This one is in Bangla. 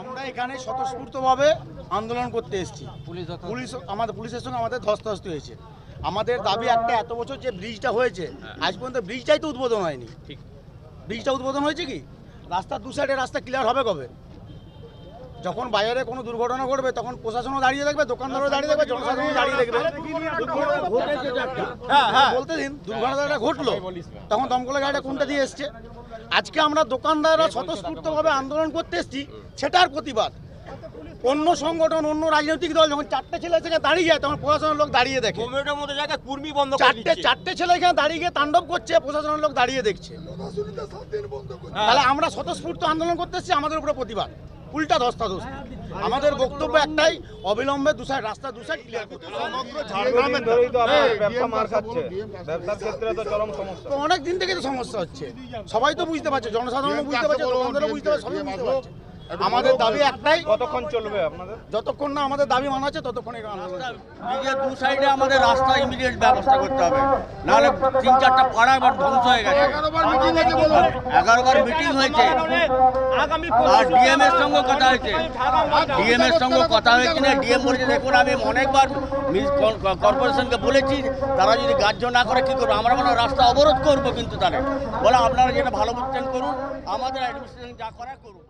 আমরা এখানে স্বতঃস্ফূর্তভাবে আন্দোলন করতে এসেছি। পুলিশ পুলিশ আমাদের পুলিশের সঙ্গে আমাদের ধস্তাধস্তি হয়েছে। আমাদের দাবি একটা এত বছর যে ব্রিজটা হয়েছে আজ পর্যন্ত ব্রিজটাই তো উদ্বোধন হয়নি। ঠিক। ব্রিজটা উদ্বোধন হয়েছে কি? রাস্তার দু সাইডে রাস্তা ক্লিয়ার হবে কবে? যখন বাইরে কোনো দুর্ঘটনা ঘটবে তখন প্রশাসনও দাঁড়িয়ে থাকবে দোকানদারও দাঁড়িয়ে থাকবে জনসাধারণও দাঁড়িয়ে দেখবে। হ্যাঁ হ্যাঁ বলতে দিন দুর্ঘটনাটা ঘটলো তখন দমকলের গাড়িটা কোনটা দিয়ে এসছে? আজকে আমরা দোকানদাররা স্বতঃস্ফূর্তভাবে আন্দোলন করতে এসেছি সেটার প্রতিবাদ। অন্য সংগঠন অন্য রাজনৈতিক দল যখন চারটে ছেলে থেকে দাঁড়িয়ে যায় তখন প্রশাসনের লোক দাঁড়িয়ে দেখে। কমিউনিটির মধ্যে কুর্মি বন্ধ চারটে চারটে ছেলে এখানে দাঁড়িয়ে গিয়ে তাণ্ডব করছে প্রশাসনের লোক দাঁড়িয়ে দেখছে। তাহলে আমরা স্বতঃস্ফূর্ত আন্দোলন করতে এসেছি আমাদের উপরে প্রতিবাদ। উল্টা ধস্তাধস্ত আমাদের বক্তব্য একটাই অবিলম্বে দু সাইড রাস্তা দু সাইড ক্লিয়ার করতে হবে। ব্যবসা মার খাচ্ছে। ব্যবসার ক্ষেত্রে তো চরম সমস্যা। তো অনেক দিন থেকে তো সমস্যা হচ্ছে। সবাই তো বুঝতে পারছে জনসাধারণ বুঝতে পারছে দোকানদারও বুঝতে পারছে সবাই বুঝতে পারছে। আমাদের দাবি একটাই। কতক্ষণ চলবে আপনাদের? যতক্ষণ না আমাদের দাবি মানা হচ্ছে ততক্ষণ এই আন্দোলন দু সাইডে আমাদের রাস্তা ইমিডিয়েট ব্যবস্থা করতে হবে। নাহলে তিন চারটা পাড়া এবার ধ্বংস হয়ে গেছে। এগারো বার মিটিং হয়েছে আগামী আর ডিএম এর সঙ্গে কথা হয়েছে। ডিএম এর সঙ্গে কথা হয়েছে না? ডিএম বলেছে দেখুন আমি অনেকবার কর্পোরেশনকে বলেছি তারা যদি গ্রাহ্য না করে কি করব? আমরা মানে রাস্তা অবরোধ করব কিন্তু তারা বলে আপনারা যেটা ভালো বুঝছেন করুন। আমাদের অ্যাডমিনিস্ট্রেশন যা করা করুন।